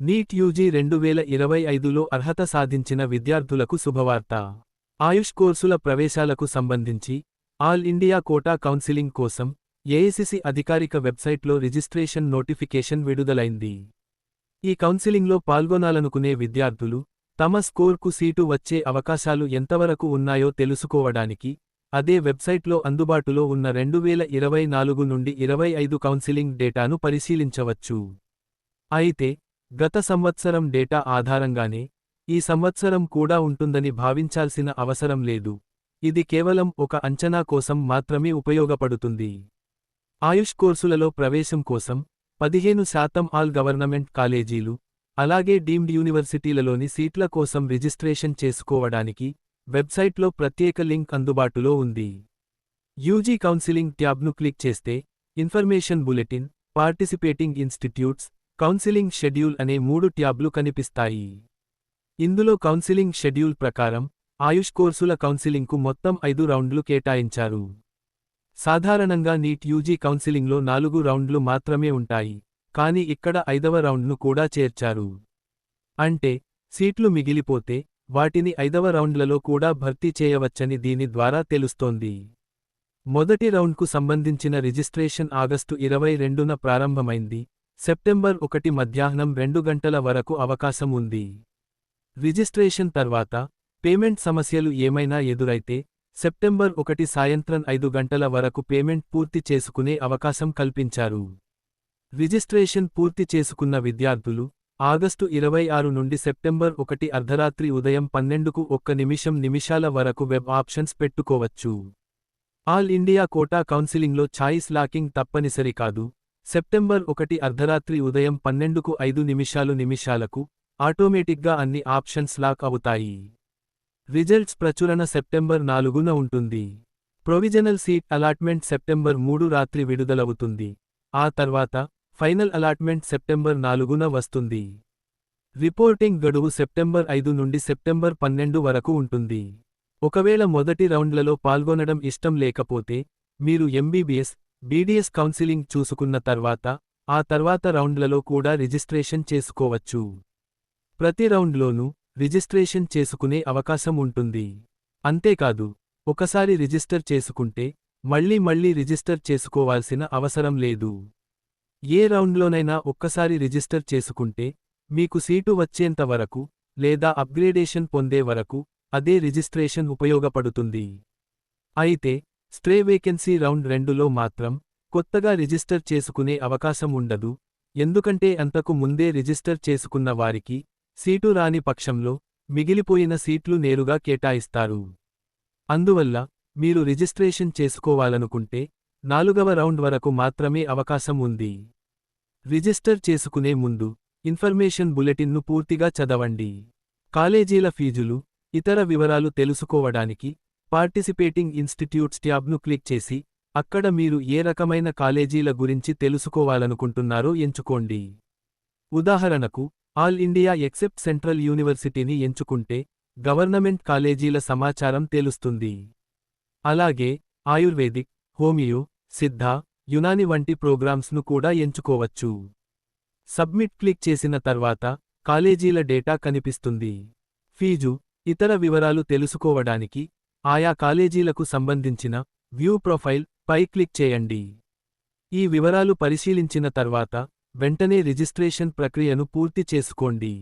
NEET UG రెండు వేల ఇరవై ఐదులో అర్హత సాధించిన విద్యార్థులకు శుభవార్త. ఆయుష్ కోర్సుల ప్రవేశాలకు సంబంధించి ఆల్ ఇండియా కోటా కౌన్సిలింగ్ కోసం ఏఐసిసి అధికారిక వెబ్సైట్లో రిజిస్ట్రేషన్ నోటిఫికేషన్ విడుదలైంది. ఈ కౌన్సిలింగ్లో పాల్గొనాలనుకునే విద్యార్థులు తమ స్కోర్కు సీటు వచ్చే అవకాశాలు ఎంతవరకు ఉన్నాయో తెలుసుకోవడానికి అదే వెబ్సైట్లో అందుబాటులో ఉన్న రెండు వేల ఇరవై నాలుగు నుండి ఇరవై ఐదు కౌన్సిలింగ్ డేటాను పరిశీలించవచ్చు. అయితే గత సంవత్సరం డేటా ఆధారంగానే ఈ సంవత్సరం కూడా ఉంటుందని భావించాల్సిన అవసరం లేదు. ఇది కేవలం ఒక అంచనా కోసం మాత్రమే ఉపయోగపడుతుంది. ఆయుష్ కోర్సులలో ప్రవేశం కోసం పదిహేను శాతం ఆల్ గవర్నమెంట్ కాలేజీలు అలాగే డీమ్డ్ యూనివర్సిటీలలోని సీట్ల కోసం రిజిస్ట్రేషన్ చేసుకోవడానికి వెబ్సైట్లో ప్రత్యేక లింక్ అందుబాటులో ఉంది. యూజీ కౌన్సిలింగ్ ట్యాబ్ను క్లిక్ చేస్తే information bulletin participating institutes counselling schedule అనే మూడు ట్యాబ్లు కనిపిస్తాయి. ఇందులో కౌన్సిలింగ్ షెడ్యూల్ ప్రకారం ఆయుష్ కోర్సుల కౌన్సిలింగ్కు మొత్తం ఐదు రౌండ్లు కేటాయించారు. సాధారణంగా నీట్ యూజీ కౌన్సిలింగ్లో నాలుగు రౌండ్లు మాత్రమే ఉంటాయి కాని ఇక్కడ ఐదవ రౌండ్ను కూడా చేర్చారు. అంటే సీట్లు మిగిలిపోతే వాటిని ఐదవ రౌండ్లలో కూడా భర్తీ చేయవచ్చని దీని ద్వారా తెలుస్తోంది. మొదటి రౌండ్కు సంబంధించిన రిజిస్ట్రేషన్ ఆగస్టు ఇరవై రెండున ప్రారంభమైంది సెప్టెంబర్ ఒకటి మధ్యాహ్నం రెండు గంటల వరకు అవకాశం ఉంది. రిజిస్ట్రేషన్ తర్వాత పేమెంట్ సమస్యలు ఏమైనా ఎదురైతే సెప్టెంబర్ ఒకటి సాయంత్రం ఐదు గంటల వరకు పేమెంట్ పూర్తి చేసుకునే అవకాశం కల్పించారు. రిజిస్ట్రేషన్ పూర్తి చేసుకున్న విద్యార్థులు ఆగస్టు ఇరవై ఆరు నుండి సెప్టెంబర్ ఒకటి అర్ధరాత్రి ఉదయం పన్నెండుకు ఒక్క నిమిషం నిమిషాల వరకు వెబ్ ఆప్షన్స్ పెట్టుకోవచ్చు. ఆల్ ఇండియా కోటా కౌన్సిలింగ్లో ఛాయిస్ లాకింగ్ తప్పనిసరి కాదు. సెప్టెంబర్ ఒకటి అర్ధరాత్రి ఉదయం పన్నెండుకు ఐదు నిమిషాలు నిమిషాలకు ఆటోమేటిక్గా అన్ని ఆప్షన్స్ లాక్ అవుతాయి. రిజల్ట్స్ ప్రచురణ సెప్టెంబర్ నాలుగున ఉంటుంది. ప్రొవిజనల్ సీట్ అలాట్మెంట్ సెప్టెంబర్ మూడు రాత్రి విడుదలవుతుంది. ఆ తర్వాత ఫైనల్ అలాట్మెంట్ సెప్టెంబర్ నాలుగున వస్తుంది. రిపోర్టింగ్ గడువు సెప్టెంబర్ ఐదు నుండి సెప్టెంబర్ పన్నెండు వరకు ఉంటుంది. ఒకవేళ మొదటి రౌండ్లలో పాల్గొనడం ఇష్టం లేకపోతే మీరు ఎంబీబీఎస్ బీడీఎస్ కౌన్సిలింగ్ చూసుకున్న తర్వాత ఆ తర్వాత రౌండ్లలో కూడా రిజిస్ట్రేషన్ చేసుకోవచ్చు. ప్రతి రౌండ్లోనూ రిజిస్ట్రేషన్ చేసుకునే అవకాశం ఉంటుంది. అంతేకాదు ఒకసారి రిజిస్టర్ చేసుకుంటే మళ్ళీ మళ్ళీ రిజిస్టర్ చేసుకోవాల్సిన అవసరం లేదు. ఏ రౌండ్లోనైనా ఒక్కసారి రిజిస్టర్ చేసుకుంటే మీకు సీటు వచ్చేంత వరకు లేదా అప్గ్రేడేషన్ పొందే వరకు అదే రిజిస్ట్రేషన్ ఉపయోగపడుతుంది. అయితే స్ట్రే వేకెన్సీ రౌండ్ రెండులో మాత్రం కొత్తగా రిజిస్టర్ చేసుకునే అవకాశం ఉండదు. ఎందుకంటే అంతకు ముందే రిజిస్టర్ చేసుకున్న వారికి సీటు రాని పక్షంలో మిగిలిపోయిన సీట్లు నేరుగా కేటాయిస్తారు. అందువల్ల మీరు రిజిస్ట్రేషన్ చేసుకోవాలనుకుంటే నాలుగవ రౌండ్ వరకు మాత్రమే అవకాశం ఉంది. రిజిస్టర్ చేసుకునే ముందు ఇన్ఫర్మేషన్ బులెటిన్ను పూర్తిగా చదవండి. కాలేజీల ఫీజులు ఇతర వివరాలు తెలుసుకోవడానికి పార్టిసిపేటింగ్ ఇన్స్టిట్యూట్స్ ట్యాబ్ను క్లిక్ చేసి అక్కడ మీరు ఏ రకమైన కాలేజీల గురించి తెలుసుకోవాలనుకుంటున్నారో ఎంచుకోండి. ఉదాహరణకు ఆల్ ఇండియా ఎక్సెప్ట్ సెంట్రల్ యూనివర్సిటీని ఎంచుకుంటే గవర్నమెంట్ కాలేజీల సమాచారం తెలుస్తుంది. అలాగే ఆయుర్వేదిక్ హోమియో సిద్ధ యునాని వంటి ప్రోగ్రామ్స్ను కూడా ఎంచుకోవచ్చు. సబ్మిట్ క్లిక్ చేసిన తర్వాత కాలేజీల డేటా కనిపిస్తుంది. ఫీజు ఇతర వివరాలు తెలుసుకోవడానికి ఆయా కాలేజీలకు సంబంధించిన వ్యూ ప్రొఫైల్ పై క్లిక్ చేయండి. ఈ వివరాలు పరిశీలించిన తర్వాత వెంటనే రిజిస్ట్రేషన్ ప్రక్రియను పూర్తి చేసుకోండి.